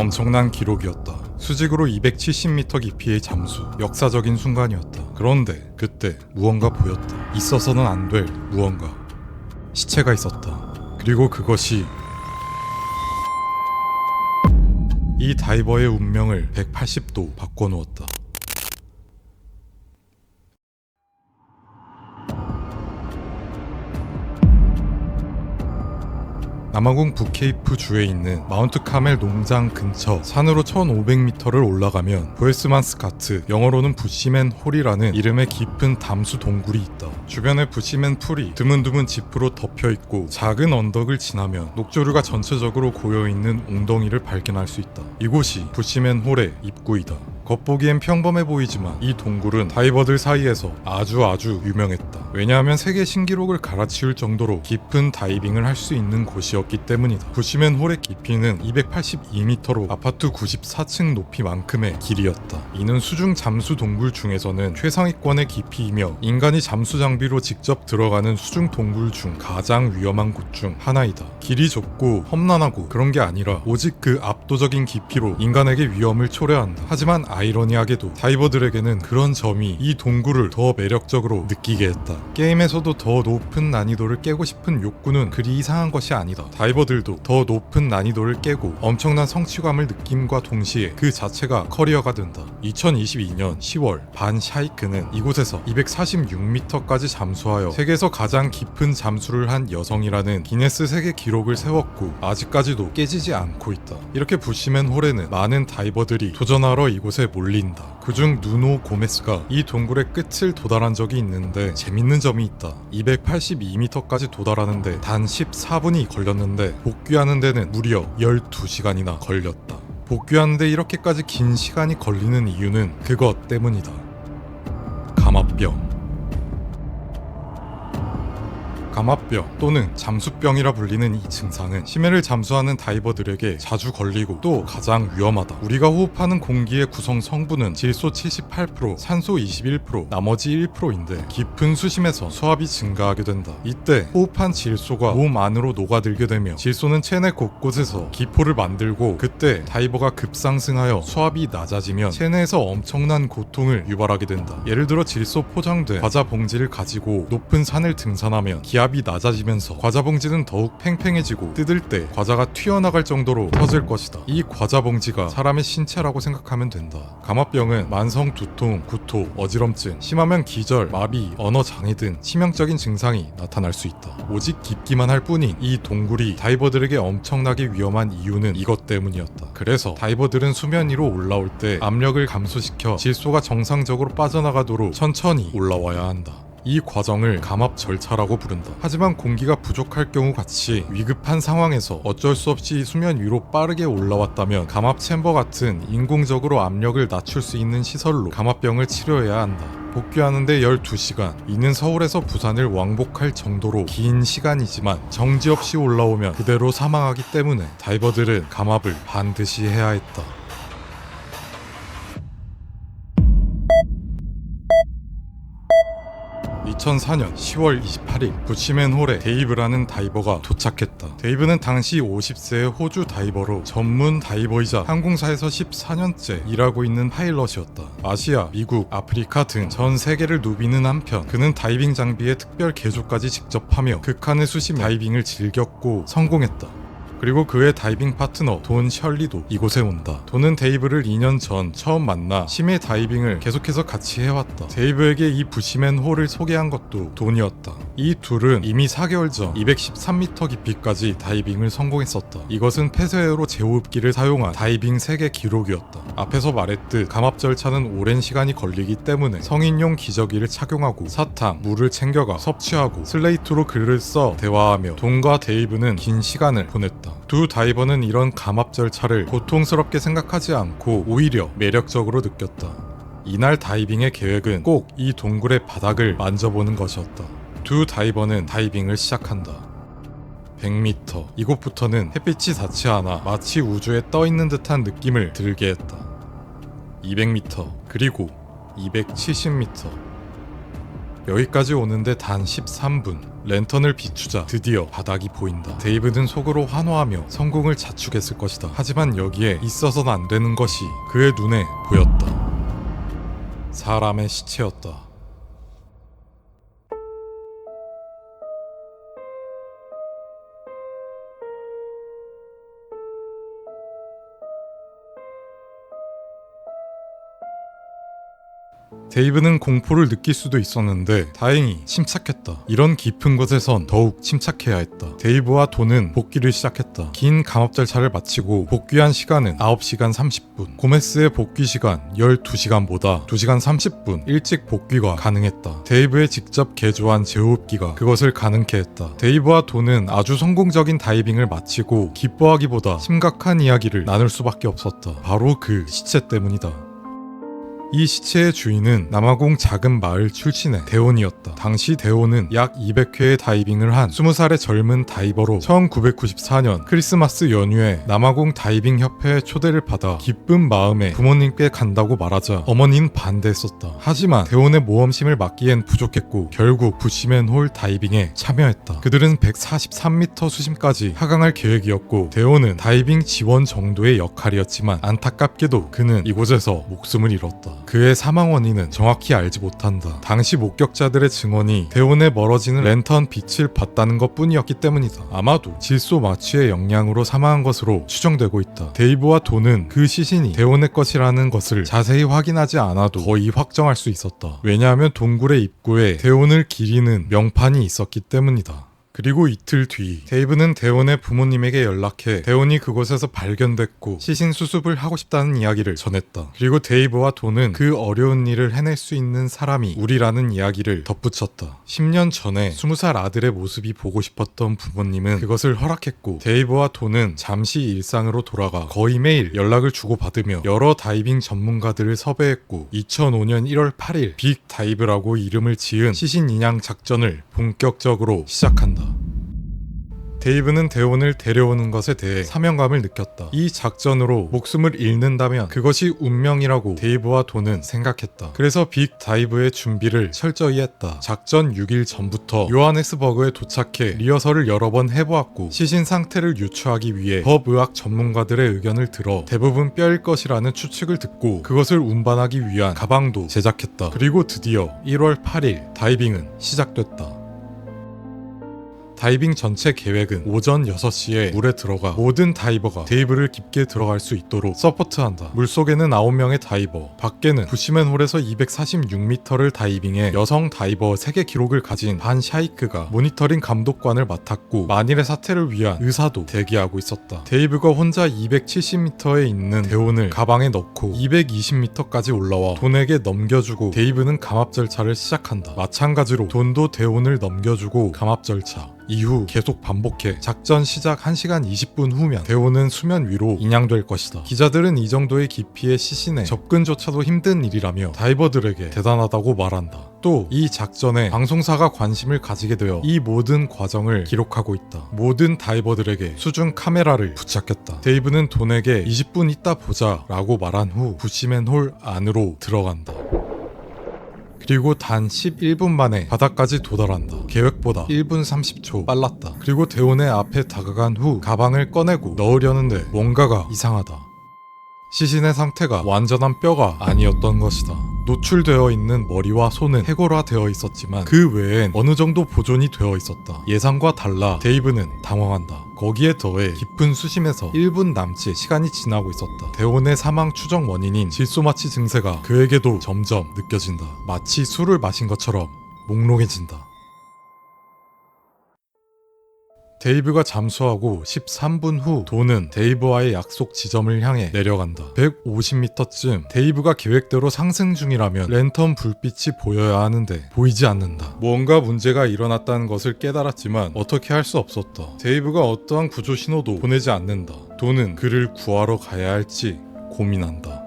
엄청난 기록이었다. 수직으로 270m 깊이의 잠수. 역사적인 순간이었다. 그런데 그때 무언가 보였다. 있어서는 안 될 무언가. 시체가 있었다. 그리고 그것이 이 다이버의 운명을 180도 바꿔놓았다. 남아공 북케이프 주에 있는 마운트 카멜 농장 근처 산으로 1500m를 올라가면 보에스만스 가트, 영어로는 부시맨 홀이라는 이름의 깊은 담수 동굴이 있다. 주변에 부시맨 풀이 드문드문 지프로 덮여 있고 작은 언덕을 지나면 녹조류가 전체적으로 고여 있는 웅덩이를 발견할 수 있다. 이곳이 부시맨 홀의 입구이다. 겉보기엔 평범해 보이지만 이 동굴은 다이버들 사이에서 아주 아주 유명했다. 왜냐하면 세계 신기록을 갈아치울 정도로 깊은 다이빙을 할 수 있는 곳이었기 때문이다. 부시맨 홀의 깊이는 282m로 아파트 94층 높이만큼의 길이었다. 이는 수중 잠수 동굴 중에서는 최상위권의 깊이이며 인간이 잠수 장비로 직접 들어가는 수중 동굴 중 가장 위험한 곳 중 하나이다. 길이 좁고 험난하고 그런 게 아니라 오직 그 압도적인 깊이로 인간에게 위험을 초래한다. 하지만 아이러니하게도 다이버들에게는 그런 점이 이 동굴을 더 매력적으로 느끼게 했다. 게임에서도 더 높은 난이도를 깨고 싶은 욕구는 그리 이상한 것이 아니다. 다이버들도 더 높은 난이도를 깨고 엄청난 성취감을 느낌과 동시에 그 자체가 커리어가 된다. 2022년 10월 반 샤이크는 이곳에서 246m까지 잠수하여 세계에서 가장 깊은 잠수를 한 여성이라는 기네스 세계 기록을 세웠고 아직까지도 깨지지 않고 있다. 이렇게 부시맨 홀에는 많은 다이버들이 도전하러 이곳에 몰린다. 그중 누노 고메스가 이 동굴의 끝을 도달한 적이 있는데 재밌는 점이 있다. 282m까지 도달하는데 단 14분이 걸렸는데 복귀하는 데는 무려 12시간이나 걸렸다. 복귀하는데 이렇게까지 긴 시간이 걸리는 이유는 그것 때문이다. 감압병. 감압병 또는 잠수병이라 불리는 이 증상은 심해를 잠수하는 다이버들에게 자주 걸리고 또 가장 위험하다. 우리가 호흡하는 공기의 구성 성분은 질소 78%, 산소 21%, 나머지 1%인데 깊은 수심에서 수압이 증가하게 된다. 이때 호흡한 질소가 몸 안으로 녹아들게 되며 질소는 체내 곳곳에서 기포를 만들고 그때 다이버가 급상승하여 수압이 낮아지면 체내에서 엄청난 고통을 유발하게 된다. 예를 들어 질소 포장된 과자 봉지를 가지고 높은 산을 등산하면 기압 이 낮아지면서 과자 봉지는 더욱 팽팽해지고 뜯을 때 과자가 튀어나갈 정도로 터질 것이다. 이 과자 봉지가 사람의 신체라고 생각하면 된다. 감압병은 만성 두통, 구토, 어지럼증, 심하면 기절, 마비, 언어 장애 등 치명적인 증상이 나타날 수 있다. 오직 깊기만 할 뿐인 이 동굴이 다이버들에게 엄청나게 위험한 이유는 이것 때문이었다. 그래서 다이버들은 수면 위로 올라올 때 압력을 감소시켜 질소가 정상적으로 빠져나가도록 천천히 올라와야 한다. 이 과정을 감압 절차라고 부른다. 하지만 공기가 부족할 경우 같이 위급한 상황에서 어쩔 수 없이 수면 위로 빠르게 올라왔다면 감압 챔버 같은 인공적으로 압력을 낮출 수 있는 시설로 감압병을 치료해야 한다. 복귀하는데 12시간. 이는 서울에서 부산을 왕복할 정도로 긴 시간이지만 정지 없이 올라오면 그대로 사망하기 때문에 다이버들은 감압을 반드시 해야 했다. 2004년 10월 28일 부시맨 홀에 데이브라는 다이버가 도착했다. 데이브는 당시 50세의 호주 다이버로 전문 다이버이자 항공사에서 14년째 일하고 있는 파일럿이었다. 아시아, 미국, 아프리카 등 전 세계를 누비는 한편 그는 다이빙 장비의 특별 개조까지 직접 하며 극한의 수심 다이빙을 즐겼고 성공했다. 그리고 그의 다이빙 파트너 돈 셜리도 이곳에 온다. 돈은 데이브를 2년 전 처음 만나 심해 다이빙을 계속해서 같이 해왔다. 데이브에게 이 부시맨 홀을 소개한 것도 돈이었다. 이 둘은 이미 4개월 전 213m 깊이까지 다이빙을 성공했었다. 이것은 폐쇄회로 제호흡기를 사용한 다이빙 세계 기록이었다. 앞에서 말했듯 감압 절차는 오랜 시간이 걸리기 때문에 성인용 기저귀를 착용하고 사탕, 물을 챙겨가 섭취하고 슬레이트로 글을 써 대화하며 돈과 데이브는 긴 시간을 보냈다. 두 다이버는 이런 감압 절차를 고통스럽게 생각하지 않고 오히려 매력적으로 느꼈다. 이날 다이빙의 계획은 꼭 이 동굴의 바닥을 만져보는 것이었다. 두 다이버는 다이빙을 시작한다. 100m. 이곳부터는 햇빛이 닿지 않아 마치 우주에 떠 있는 듯한 느낌을 들게 했다. 200m. 그리고 270m. 여기까지 오는데 단 13분. 랜턴을 비추자 드디어 바닥이 보인다. 데이브는 속으로 환호하며 성공을 자축했을 것이다. 하지만 여기에 있어서는 안 되는 것이 그의 눈에 보였다. 사람의 시체였다. 데이브는 공포를 느낄 수도 있었는데 다행히 침착했다. 이런 깊은 곳에선 더욱 침착해야 했다. 데이브와 돈은 복귀를 시작했다. 긴 감압 절차를 마치고 복귀한 시간은 9시간 30분. 고메스의 복귀 시간 12시간보다 2시간 30분 일찍 복귀가 가능했다. 데이브의 직접 개조한 제호흡기가 그것을 가능케 했다. 데이브와 돈은 아주 성공적인 다이빙을 마치고 기뻐하기보다 심각한 이야기를 나눌 수밖에 없었다. 바로 그 시체 때문이다. 이 시체의 주인은 남아공 작은 마을 출신의 대원이었다. 당시 대원은 약 200회의 다이빙을 한 20살의 젊은 다이버로 1994년 크리스마스 연휴에 남아공 다이빙 협회의 초대를 받아 기쁜 마음에 부모님께 간다고 말하자 어머니는 반대했었다. 하지만 대원의 모험심을 막기엔 부족했고 결국 부시맨홀 다이빙에 참여했다. 그들은 143m 수심까지 하강할 계획이었고 대원은 다이빙 지원 정도의 역할이었지만 안타깝게도 그는 이곳에서 목숨을 잃었다. 그의 사망 원인은 정확히 알지 못한다. 당시 목격자들의 증언이 대원에 멀어지는 랜턴 빛을 봤다는 것 뿐이었기 때문이다. 아마도 질소 마취의 영향으로 사망한 것으로 추정되고 있다. 데이브와 돈은 그 시신이 대원의 것이라는 것을 자세히 확인하지 않아도 거의 확정할 수 있었다. 왜냐하면 동굴의 입구에 대원을 기리는 명판이 있었기 때문이다. 그리고 이틀 뒤 데이브는 대원의 부모님에게 연락해 대원이 그곳에서 발견됐고 시신 수습을 하고 싶다는 이야기를 전했다. 그리고 데이브와 돈은 그 어려운 일을 해낼 수 있는 사람이 우리라는 이야기를 덧붙였다. 10년 전에 20살 아들의 모습이 보고 싶었던 부모님은 그것을 허락했고 데이브와 돈은 잠시 일상으로 돌아가 거의 매일 연락을 주고받으며 여러 다이빙 전문가들을 섭외했고 2005년 1월 8일 빅 다이브라고 이름을 지은 시신 인양 작전을 본격적으로 시작한다. 데이브는 대원을 데려오는 것에 대해 사명감을 느꼈다. 이 작전으로 목숨을 잃는다면 그것이 운명이라고 데이브와 돈은 생각했다. 그래서 빅 다이브의 준비를 철저히 했다. 작전 6일 전부터 요하네스버그에 도착해 리허설을 여러 번 해보았고 시신 상태를 유추하기 위해 법의학 전문가들의 의견을 들어 대부분 뼈일 것이라는 추측을 듣고 그것을 운반하기 위한 가방도 제작했다. 그리고 드디어 1월 8일 다이빙은 시작됐다. 다이빙 전체 계획은 오전 6시에 물에 들어가 모든 다이버가 데이브를 깊게 들어갈 수 있도록 서포트한다. 물속에는 9명의 다이버, 밖에는 부시맨홀에서 246m를 다이빙해 여성 다이버 세계 기록을 가진 반 샤이크가 모니터링 감독관을 맡았고 만일의 사태를 위한 의사도 대기하고 있었다. 데이브가 혼자 270m에 있는 대원을 가방에 넣고 220m까지 올라와 돈에게 넘겨주고 데이브는 감압 절차를 시작한다. 마찬가지로 돈도 대원을 넘겨주고 감압 절차. 이후 계속 반복해 작전 시작 1시간 20분 후면 대원은 수면 위로 인양될 것이다. 기자들은 이 정도의 깊이의 시신에 접근조차도 힘든 일이라며 다이버들에게 대단하다고 말한다. 또 이 작전에 방송사가 관심을 가지게 되어 이 모든 과정을 기록하고 있다. 모든 다이버들에게 수중 카메라를 부착했다. 데이브는 돈에게 20분 있다 보자 라고 말한 후 부시맨 홀 안으로 들어간다. 그리고 단 11분 만에 바닥까지 도달한다. 계획보다 1분 30초 빨랐다. 그리고 대원의 앞에 다가간 후 가방을 꺼내고 넣으려는데 뭔가가 이상하다. 시신의 상태가 완전한 뼈가 아니었던 것이다. 노출되어 있는 머리와 손은 해골화되어 있었지만 그 외엔 어느 정도 보존이 되어 있었다. 예상과 달라 데이브는 당황한다. 거기에 더해 깊은 수심에서 1분 남짓 시간이 지나고 있었다. 대원의 사망 추정 원인인 질소마취 증세가 그에게도 점점 느껴진다. 마치 술을 마신 것처럼 몽롱해진다. 데이브가 잠수하고 13분 후 돈은 데이브와의 약속 지점을 향해 내려간다. 150m쯤 데이브가 계획대로 상승 중이라면 랜턴 불빛이 보여야 하는데 보이지 않는다. 뭔가 문제가 일어났다는 것을 깨달았지만 어떻게 할 수 없었다. 데이브가 어떠한 구조 신호도 보내지 않는다. 돈은 그를 구하러 가야 할지 고민한다.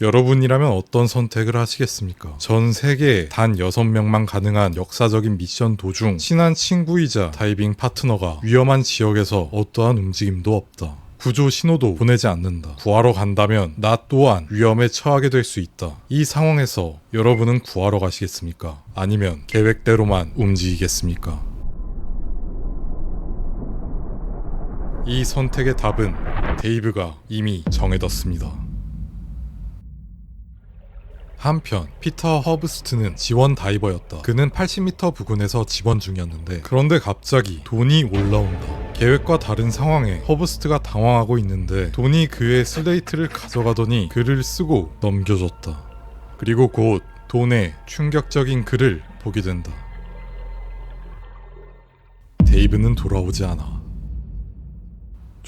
여러분이라면 어떤 선택을 하시겠습니까? 전 세계에 단 6명만 가능한 역사적인 미션 도중 친한 친구이자 다이빙 파트너가 위험한 지역에서 어떠한 움직임도 없다. 구조 신호도 보내지 않는다. 구하러 간다면 나 또한 위험에 처하게 될 수 있다. 이 상황에서 여러분은 구하러 가시겠습니까? 아니면 계획대로만 움직이겠습니까? 이 선택의 답은 데이브가 이미 정해뒀습니다. 한편 피터 허브스트는 지원 다이버였다. 그는 80m 부근에서 지원 중이었는데 그런데 갑자기 돈이 올라온다. 계획과 다른 상황에 허브스트가 당황하고 있는데 돈이 그의 슬레이트를 가져가더니 글을 쓰고 넘겨줬다. 그리고 곧 돈의 충격적인 글을 보게 된다. 데이브는 돌아오지 않아.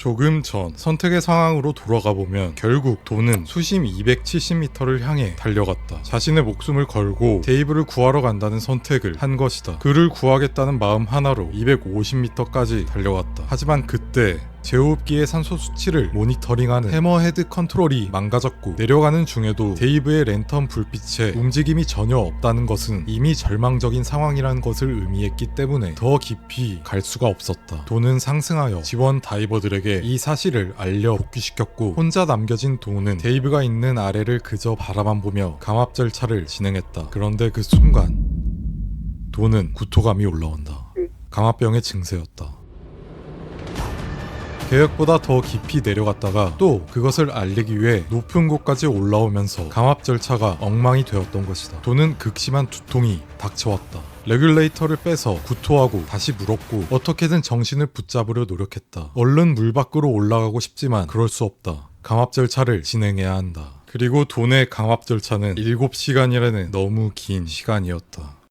조금 전 선택의 상황으로 돌아가 보면 결국 돈은 수심 270m를 향해 달려갔다. 자신의 목숨을 걸고 데이브를 구하러 간다는 선택을 한 것이다. 그를 구하겠다는 마음 하나로 250m까지 달려갔다. 하지만 그때 제호흡기의 산소 수치를 모니터링하는 해머헤드 컨트롤이 망가졌고 내려가는 중에도 데이브의 랜턴 불빛에 움직임이 전혀 없다는 것은 이미 절망적인 상황이라는 것을 의미했기 때문에 더 깊이 갈 수가 없었다. 돈은 상승하여 지원 다이버들에게 이 사실을 알려 복귀시켰고 혼자 남겨진 돈은 데이브가 있는 아래를 그저 바라만 보며 감압 절차를 진행했다. 그런데 그 순간 돈은 구토감이 올라온다. 감압병의 증세였다. 계획보다 더 깊이 내려갔다가 또 그것을 알리기 위해 높은 곳까지 올라오면서 감압 절차가 엉망이 되었던 것이다. 돈은 극심한 두통이 닥쳐왔다. 레귤레이터를 빼서 구토하고 다시 물었고 어떻게든 정신을 붙잡으려 노력했다. 얼른 물 밖으로 올라가고 싶지만 그럴 수 없다. 감압 절차를 진행해야 한다. 그리고 돈의 감압 절차는 7시간이라는 너무 긴 시간이었다.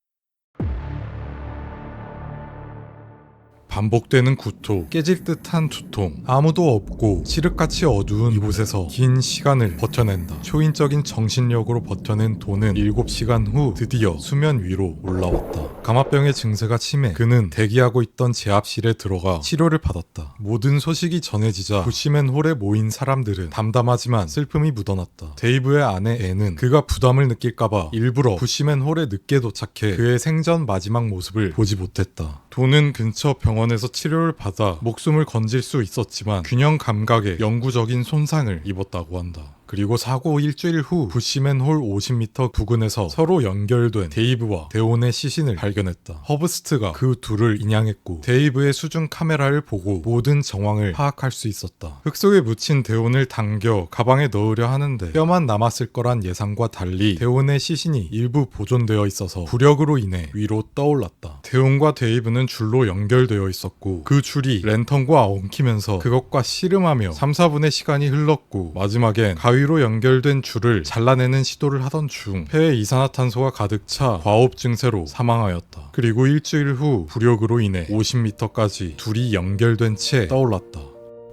반복되는 구토, 깨질 듯한 두통, 아무도 없고 칠흑같이 어두운 이곳에서 긴 시간을 버텨낸다. 초인적인 정신력으로 버텨낸 돈은 7시간 후 드디어 수면 위로 올라왔다. 감압병의 증세가 심해 그는 대기하고 있던 제압실에 들어가 치료를 받았다. 모든 소식이 전해지자 부시맨 홀에 모인 사람들은 담담하지만 슬픔이 묻어났다. 데이브의 아내 앤은 그가 부담을 느낄까봐 일부러 부시맨 홀에 늦게 도착해 그의 생전 마지막 모습을 보지 못했다. 돈은 근처 병원에서 치료를 받아 목숨을 건질 수 있었지만 균형 감각에 영구적인 손상을 입었다고 한다. 그리고 사고 일주일 후 부시맨 홀 50m 부근에서 서로 연결된 데이브와 데온의 시신을 발견했다. 허브스트가 그 둘을 인양했고 데이브의 수중 카메라를 보고 모든 정황을 파악할 수 있었다. 흙 속에 묻힌 데온을 당겨 가방에 넣으려 하는데 뼈만 남았을 거란 예상과 달리 데온의 시신이 일부 보존되어 있어서 부력으로 인해 위로 떠올랐다. 데온과 데이브는 줄로 연결되어 있었고 그 줄이 랜턴과 엉키면서 그것과 씨름하며 3, 4분의 시간이 흘렀고 마지막엔 가위 로 연결된 줄을 잘라내는 시도를 하던 중 폐에 이산화탄소가 가득 차 과호흡 증세로 사망하였다. 그리고 일주일 후 부력으로 인해 50m까지 둘이 연결된 채 떠올랐다.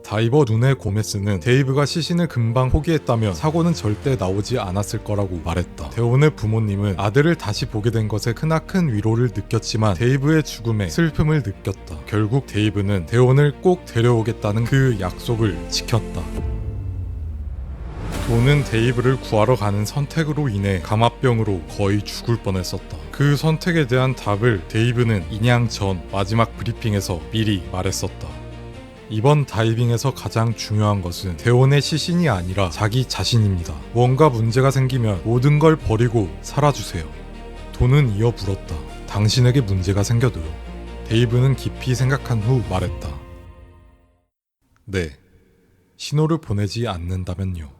다이버 눈의 고메스는 데이브가 시신을 금방 포기했다면 사고는 절대 나오지 않았을 거라고 말했다. 데온의 부모님은 아들을 다시 보게 된 것에 크나큰 위로를 느꼈지만 데이브의 죽음에 슬픔을 느꼈다. 결국 데이브는 데온을 꼭 데려오겠다는 그 약속을 지켰다. 돈은 데이브를 구하러 가는 선택으로 인해 감압병으로 거의 죽을 뻔했었다. 그 선택에 대한 답을 데이브는 인양 전 마지막 브리핑에서 미리 말했었다. 이번 다이빙에서 가장 중요한 것은 대원의 시신이 아니라 자기 자신입니다. 뭔가 문제가 생기면 모든 걸 버리고 살아주세요. 돈은 이어 물었다. 당신에게 문제가 생겨도요. 데이브는 깊이 생각한 후 말했다. 네. 신호를 보내지 않는다면요.